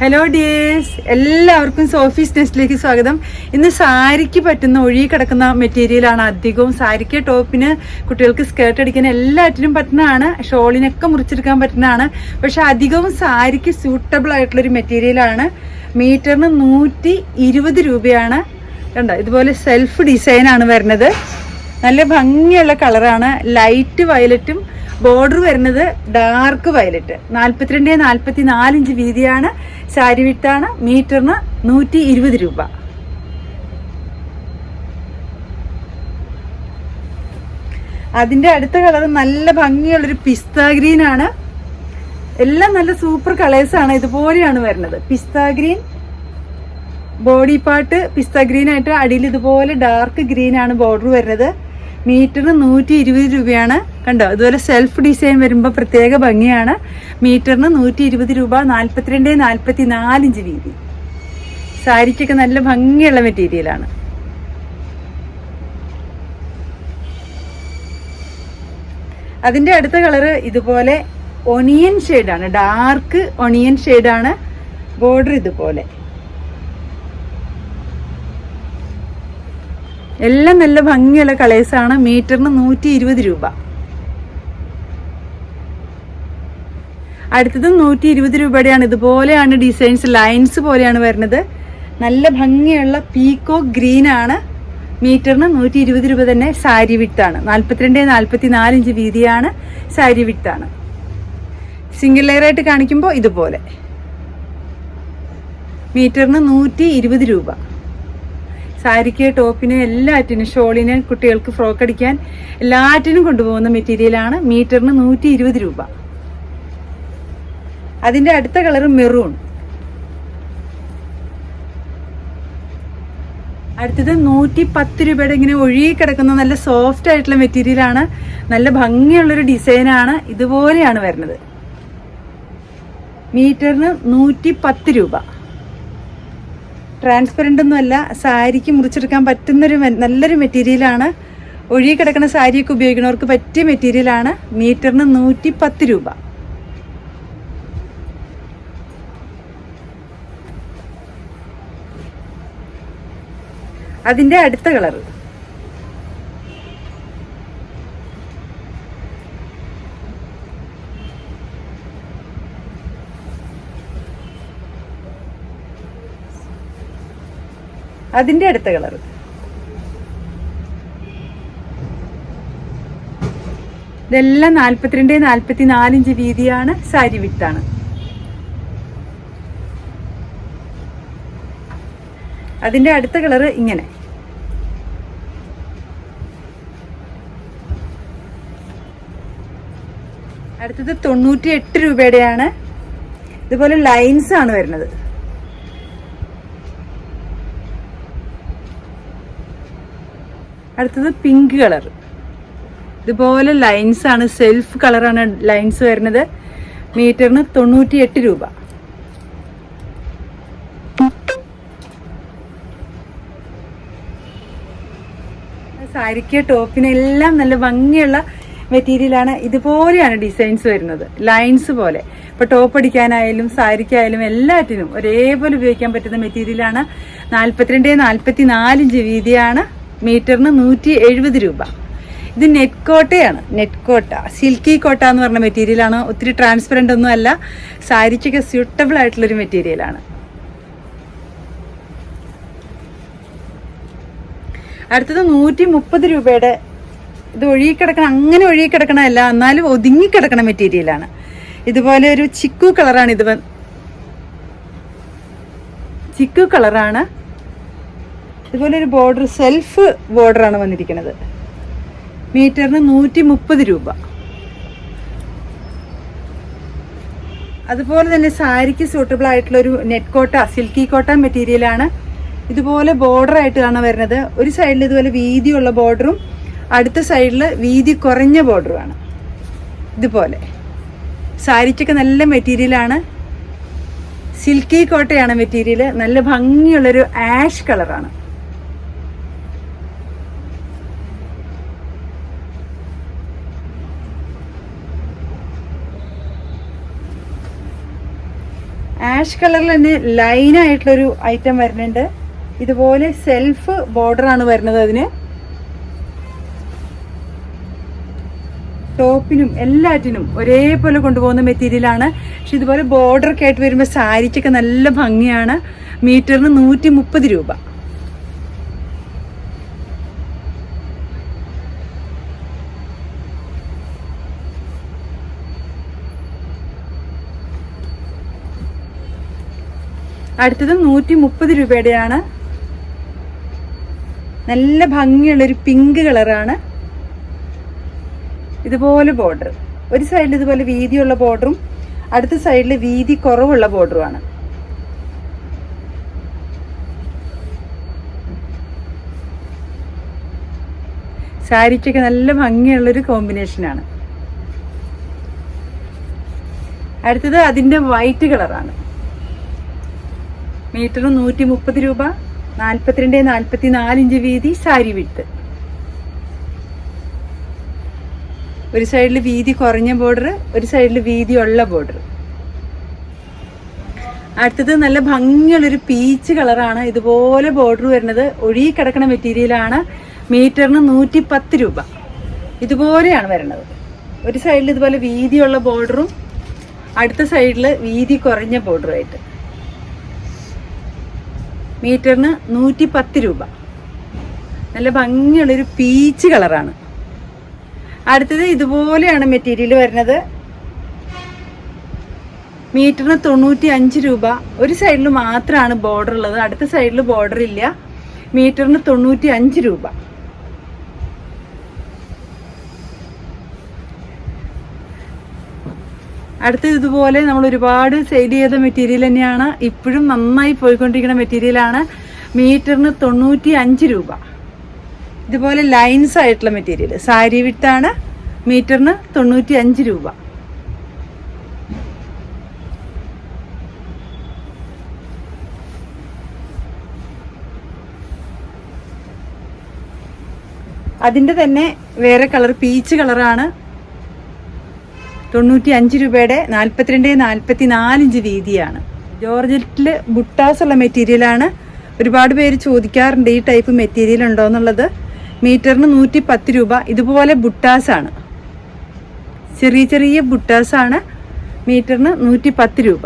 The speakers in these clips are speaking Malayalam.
ഹലോ ഡിയേഴ്സ് എല്ലാവർക്കും സോഫീസ് നെസ്റ്റിലേക്ക് സ്വാഗതം. ഇന്ന് സാരിക്ക് പറ്റുന്ന ഒഴുകി കിടക്കുന്ന മെറ്റീരിയലാണ് അധികവും. സാരിക്ക് ടോപ്പിന് കുട്ടികൾക്ക് സ്കേർട്ട് അടിക്കാൻ എല്ലാറ്റിനും പറ്റുന്നതാണ്. ഷോളിനൊക്കെ മുറിച്ചെടുക്കാൻ പറ്റുന്നതാണ്. പക്ഷെ അധികവും സാരിക്ക് സൂട്ടബിൾ ആയിട്ടുള്ളൊരു മെറ്റീരിയലാണ് മീറ്ററിന് നൂറ്റി ഇരുപത് രൂപയാണ്. കണ്ടോ? ഇതുപോലെ സെൽഫ് ഡിസൈനാണ് വരുന്നത്. നല്ല ഭംഗിയുള്ള കളറാണ് ലൈറ്റ് വയലറ്റും ബോർഡർ വരുന്നത് ഡാർക്ക് വയലറ്റ്. നാൽപ്പത്തിരണ്ട് നാൽപ്പത്തി നാല് ഇഞ്ച് വീതിയാണ്. സാരി വിട്ടാണ് മീറ്ററിന് നൂറ്റി ഇരുപത് രൂപ. അതിന്റെ അടുത്ത കളർ നല്ല ഭംഗിയുള്ളൊരു പിസ്ത ഗ്രീൻ ആണ്. എല്ലാം നല്ല സൂപ്പർ കളേഴ്സ് ആണ്. ഇതുപോലെയാണ് വരുന്നത്. Pista green body part pista green ആയിട്ട് അടിയിൽ ഇതുപോലെ ഡാർക്ക് ഗ്രീൻ ആണ് ബോർഡർ വരുന്നത്. മീറ്ററിന് നൂറ്റി ഇരുപത് രൂപയാണ്. കണ്ടോ? അതുപോലെ സെൽഫ് ഡിസൈൻ വരുമ്പോൾ പ്രത്യേക ഭംഗിയാണ്. മീറ്ററിന് നൂറ്റി ഇരുപത് രൂപ നാൽപ്പത്തിരണ്ട് നാൽപ്പത്തി നാല് ഇഞ്ച് വീതി. സാരിക്കൊക്കെ നല്ല ഭംഗിയുള്ള മെറ്റീരിയലാണ് അതിന്റെ അടുത്ത കളറ് ഇതുപോലെ ഒണിയൻ ഷെയ്ഡാണ് ഡാർക്ക് ഒണിയൻ ഷെയ്ഡാണ് ബോർഡർ ഇതുപോലെ. എല്ലാം നല്ല ഭംഗിയുള്ള കളേഴ്സാണ് മീറ്ററിന് നൂറ്റി ഇരുപത് രൂപ. അടുത്തത് നൂറ്റി ഇരുപത് രൂപയുടെയാണ്. ഇതുപോലെയാണ് ഡിസൈൻസ് ലൈൻസ് പോലെയാണ് വരുന്നത്. നല്ല ഭംഗിയുള്ള പീക്കോ ഗ്രീൻ ആണ്. മീറ്ററിന് നൂറ്റി ഇരുപത് രൂപ തന്നെ സാരി വിട്ടാണ് നാൽപ്പത്തിരണ്ട് നാൽപ്പത്തി നാല് ഇഞ്ച് വീതിയാണ് സാരി വിട്ടാണ് സിംഗിൾ ലെയർ ആയിട്ട് കാണിക്കുമ്പോൾ ഇതുപോലെ. മീറ്ററിന് നൂറ്റി ഇരുപത് രൂപ. സാരിക്ക് ടോപ്പിന് എല്ലാറ്റിനും ഷോളിന് കുട്ടികൾക്ക് ഫ്രോക്ക് അടിക്കാൻ എല്ലാറ്റിനും കൊണ്ടുപോകുന്ന മെറ്റീരിയലാണ് മീറ്ററിന് നൂറ്റി ഇരുപത് രൂപ. അതിന്റെ അടുത്ത കളർ മെറൂൺ. അടുത്തത് നൂറ്റി പത്ത് രൂപയുടെ ഇങ്ങനെ ഒഴുകി കിടക്കുന്ന നല്ല സോഫ്റ്റ് ആയിട്ടുള്ള മെറ്റീരിയലാണ് നല്ല ഭംഗിയുള്ളൊരു ഡിസൈനാണ് ഇതുപോലെയാണ് വരുന്നത്. മീറ്ററിന് നൂറ്റി പത്ത് രൂപ ട്രാൻസ്പെറന്റ് ഒന്നുമല്ല സാരിക്ക് മുറിച്ചെടുക്കാൻ പറ്റുന്നൊരു നല്ലൊരു മെറ്റീരിയലാണ് ഒഴുകി കിടക്കുന്ന സാരിയൊക്കെ ഉപയോഗിക്കുന്നവർക്ക് പറ്റിയ മെറ്റീരിയലാണ് മീറ്ററിന് നൂറ്റി പത്ത് രൂപ. അതിന്റെ അടുത്ത കളർ. അതിന്റെ അടുത്ത കളർ. ഇതെല്ലാം നാൽപ്പത്തിരണ്ട് നാൽപ്പത്തി നാലിഞ്ച് വീതിയാണ് സാരി വിത്താണ്. അതിന്റെ അടുത്ത കളർ ഇങ്ങനെ. അടുത്തത് തൊണ്ണൂറ്റി എട്ട് രൂപയുടെയാണ്. ഇതുപോലെ ലൈൻസ് ആണ് വരുന്നത്. അടുത്തത് പിങ്ക് കളർ ഇതുപോലെ ലൈൻസ് ആണ് സെൽഫ് കളറാണ് ലൈൻസ് വരുന്നത്. മീറ്ററിന് തൊണ്ണൂറ്റി എട്ട് രൂപ. സാരിക്ക് ടോപ്പിനെല്ലാം നല്ല ഭംഗിയുള്ള മെറ്റീരിയലാണ് ഇതുപോലെയാണ് ഡിസൈൻസ് വരുന്നത്. ലൈൻസ് പോലെ. ഇപ്പൊ ടോപ്പ് അടിക്കാനായാലും സാരിക്കായാലും എല്ലാറ്റിനും ഒരേപോലെ ഉപയോഗിക്കാൻ പറ്റുന്ന മെറ്റീരിയലാണ്. നാൽപ്പത്തിരണ്ട് നാൽപ്പത്തി നാല് ഇഞ്ച് വീതിയാണ് മീറ്ററിന് നൂറ്റി എഴുപത് രൂപ. ഇത് നെറ്റ് കോട്ടയാണ്. നെറ്റ് കോട്ട. സിൽക്കി കോട്ട എന്ന് പറഞ്ഞ മെറ്റീരിയലാണ്. ഒത്തിരി ട്രാൻസ്പെറന്റ് ഒന്നും അല്ല. സാരിക്കൊക്കെ സ്യൂട്ടബിൾ ആയിട്ടുള്ളൊരു മെറ്റീരിയലാണ്. അടുത്തത് നൂറ്റി മുപ്പത് രൂപയുടെ ഇത് ഒഴുകിക്കിടക്കണ അങ്ങനെ ഒഴുകിക്കിടക്കണമല്ല എന്നാലും ഒതുങ്ങിക്കിടക്കണ മെറ്റീരിയലാണ് ഇതുപോലെ ഒരു ചിക്കു കളറാണ് ഇത് ചിക്കു കളറാണ് ഇതുപോലെ ഒരു ബോർഡർ സെൽഫ് ബോർഡറാണ് വന്നിരിക്കുന്നത് മീറ്ററിന് നൂറ്റി മുപ്പത് രൂപ. അതുപോലെ തന്നെ സാരിക്ക് സൂട്ടബിൾ ആയിട്ടുള്ള ഒരു നെറ്റ് കോട്ട സിൽക്കി കോട്ട മെറ്റീരിയലാണ് ഇതുപോലെ ബോർഡർ ആയിട്ടാണ് വരുന്നത്. ഒരു സൈഡിൽ ഇതുപോലെ വീതിയുള്ള ബോർഡറും അടുത്ത സൈഡിൽ വീതി കുറഞ്ഞ ബോർഡറുമാണ് ഇതുപോലെ. സാരിക്കൊക്കെ നല്ല മെറ്റീരിയലാണ് സിൽക്കി കോട്ടയാണ് മെറ്റീരിയൽ നല്ല ഭംഗിയുള്ളൊരു ആഷ് കളറാണ് ആഷ് കളറിൽ തന്നെ ലൈനായിട്ടുള്ളൊരു ഐറ്റം വരുന്നുണ്ട്. ഇതുപോലെ സെൽഫ് ബോർഡർ ആണ് വരുന്നത് അതിന്. ടോപ്പിനും എല്ലാറ്റിനും ഒരേപോലെ കൊണ്ടുപോകുന്ന മെറ്റീരിയലാണ്. പക്ഷെ ഇതുപോലെ ബോർഡർ ഒക്കെ ആയിട്ട് വരുമ്പോൾ സാരിക്കൊക്കെ നല്ല ഭംഗിയാണ്. മീറ്ററിന് നൂറ്റി മുപ്പത് രൂപ. അടുത്തത് നൂറ്റി മുപ്പത് രൂപയുടെയാണ്. നല്ല ഭംഗിയുള്ളൊരു പിങ്ക് കളറാണ് ഇതുപോലെ ബോർഡർ ഒരു സൈഡിൽ ഇതുപോലെ വീതിയുള്ള ബോർഡറും അടുത്ത സൈഡിൽ വീതി കുറവുള്ള ബോർഡറുമാണ് സാരിക്കൊക്കെ നല്ല ഭംഗിയുള്ളൊരു കോമ്പിനേഷനാണ് അടുത്തത് അതിന്റെ വൈറ്റ് കളറാണ് മീറ്ററിന് നൂറ്റി മുപ്പത് രൂപ നാൽപ്പത്തിരണ്ട് നാൽപ്പത്തി നാലിഞ്ച് വീതി സാരി വിട്ട് ഒരു സൈഡിൽ വീതി കുറഞ്ഞ ബോർഡർ ഒരു സൈഡിൽ വീതി ഉള്ള ബോർഡർ അടുത്തത് നല്ല ഭംഗിയുള്ളൊരു പീച്ച് കളറാണ് ഇതുപോലെ ബോർഡർ വരുന്നത് ഒഴുകി കിടക്കുന്ന മെറ്റീരിയലാണ് മീറ്ററിന് നൂറ്റി പത്ത് രൂപ. ഇതുപോലെയാണ് വരുന്നത്. ഒരു സൈഡിൽ ഇതുപോലെ വീതിയുള്ള ബോർഡറും അടുത്ത സൈഡിൽ വീതി കുറഞ്ഞ ബോർഡറുമായിട്ട് മീറ്ററിന് നൂറ്റി പത്ത് രൂപ. നല്ല ഭംഗിയുള്ളൊരു പീച്ച് കളറാണ് അടുത്തത് ഇതുപോലെയാണ് മെറ്റീരിയൽ വരുന്നത്. മീറ്ററിന് തൊണ്ണൂറ്റി അഞ്ച് രൂപ. ഒരു സൈഡിൽ മാത്രമാണ് ബോർഡർ ഉള്ളത്. അടുത്ത സൈഡിൽ ബോർഡർ ഇല്ല. മീറ്ററിന് തൊണ്ണൂറ്റി അഞ്ച് രൂപ. അടുത്തത് ഇതുപോലെ നമ്മൾ ഒരുപാട് സെയിൽ ചെയ്ത മെറ്റീരിയൽ തന്നെയാണ്. ഇപ്പോഴും നന്നായി പോയിക്കൊണ്ടിരിക്കുന്ന മെറ്റീരിയലാണ്. മീറ്ററിന് തൊണ്ണൂറ്റി അഞ്ച് രൂപ. ഇതുപോലെ ലൈൻസ് ആയിട്ടുള്ള മെറ്റീരിയൽ സാരി വിട്ടാണ് മീറ്ററിന് തൊണ്ണൂറ്റി അഞ്ച് രൂപ. അതിന്റെ തന്നെ വേറെ കളർ പീച്ച് കളറാണ് തൊണ്ണൂറ്റി അഞ്ച് രൂപയുടെ നാൽപ്പത്തിരണ്ട് നാൽപ്പത്തി നാലിഞ്ച് വീതിയാണ്. ജോർജറ്റിൽ ബുട്ടാസ് ഉള്ള മെറ്റീരിയലാണ് ഒരുപാട് പേര് ചോദിക്കാറുണ്ട് ഈ ടൈപ്പ് മെറ്റീരിയൽ ഉണ്ടോ എന്നുള്ളത്. മീറ്ററിന് നൂറ്റി പത്ത് രൂപ. ഇതുപോലെ ബുട്ടാസ് ആണ് ചെറിയ ചെറിയ ബുട്ടാസ് ആണ് മീറ്ററിന് നൂറ്റി പത്ത് രൂപ.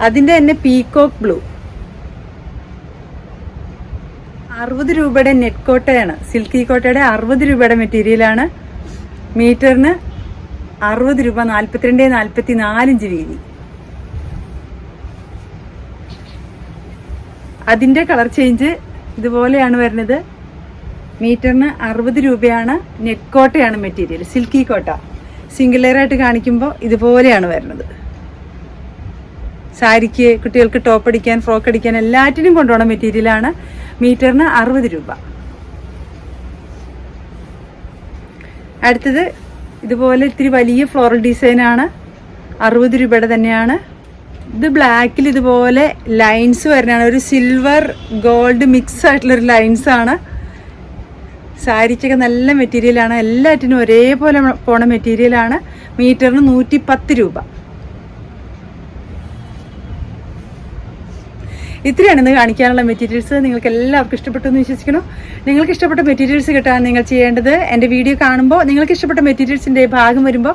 അതിന്റെ തന്നെ പീകോക്ക് ബ്ലൂ. അറുപത് രൂപയുടെ നെറ്റ് കോട്ടയാണ്. സിൽക്കി കോട്ടയുടെ അറുപത് രൂപയുടെ മെറ്റീരിയലാണ്. മീറ്ററിന് അറുപത് രൂപ നാൽപ്പത്തിരണ്ട് നാൽപ്പത്തി നാലിഞ്ച് വീതി. അതിന്റെ കളർ ചേഞ്ച് ഇതുപോലെയാണ് വരുന്നത്. മീറ്ററിന് അറുപത് രൂപയാണ് നെറ്റ് കോട്ടയാണ് material silky Kota. Single layer ആയിട്ട് കാണിക്കുമ്പോൾ ഇതുപോലെയാണ് വരുന്നത്. സാരിക്ക് കുട്ടികൾക്ക് ടോപ്പ് അടിക്കാൻ ഫ്രോക്ക് അടിക്കാൻ എല്ലാറ്റിനും കൊണ്ടുപോകണ മെറ്റീരിയലാണ് മീറ്ററിന് അറുപത് രൂപ. അടുത്തത് ഇതുപോലെ ഇത്തിരി വലിയ ഫ്ലോറൽ ഡിസൈനാണ് അറുപത് രൂപയുടെ തന്നെയാണ്. ഇത് ബ്ലാക്കിൽ ഇതുപോലെ ലൈൻസ് വരുന്നതാണ് ഒരു സിൽവർ ഗോൾഡ് മിക്സ് ആയിട്ടുള്ളൊരു ലൈൻസ് ആണ്. സാരിക്കൊക്കെ നല്ല മെറ്റീരിയലാണ് എല്ലാറ്റിനും ഒരേപോലെ പോണ മെറ്റീരിയലാണ് മീറ്ററിന് നൂറ്റി പത്ത് രൂപ. ഇത്രയാണ് ഇന്ന് കാണിക്കാനുള്ള മെറ്റീരിയൽസ് നിങ്ങൾക്ക് എല്ലാവർക്കും ഇഷ്ടപ്പെട്ടു എന്ന് വിശ്വസിക്കുന്നു. നിങ്ങൾക്ക് ഇഷ്ടപ്പെട്ട മെറ്റീരിയൽസ് കിട്ടാൻ നിങ്ങൾ ചെയ്യേണ്ടത് എന്റെ വീഡിയോ കാണുമ്പോൾ നിങ്ങൾക്ക് ഇഷ്ടപ്പെട്ട മെറ്റീരിയൽസിന്റെ ഭാഗം വരുമ്പോൾ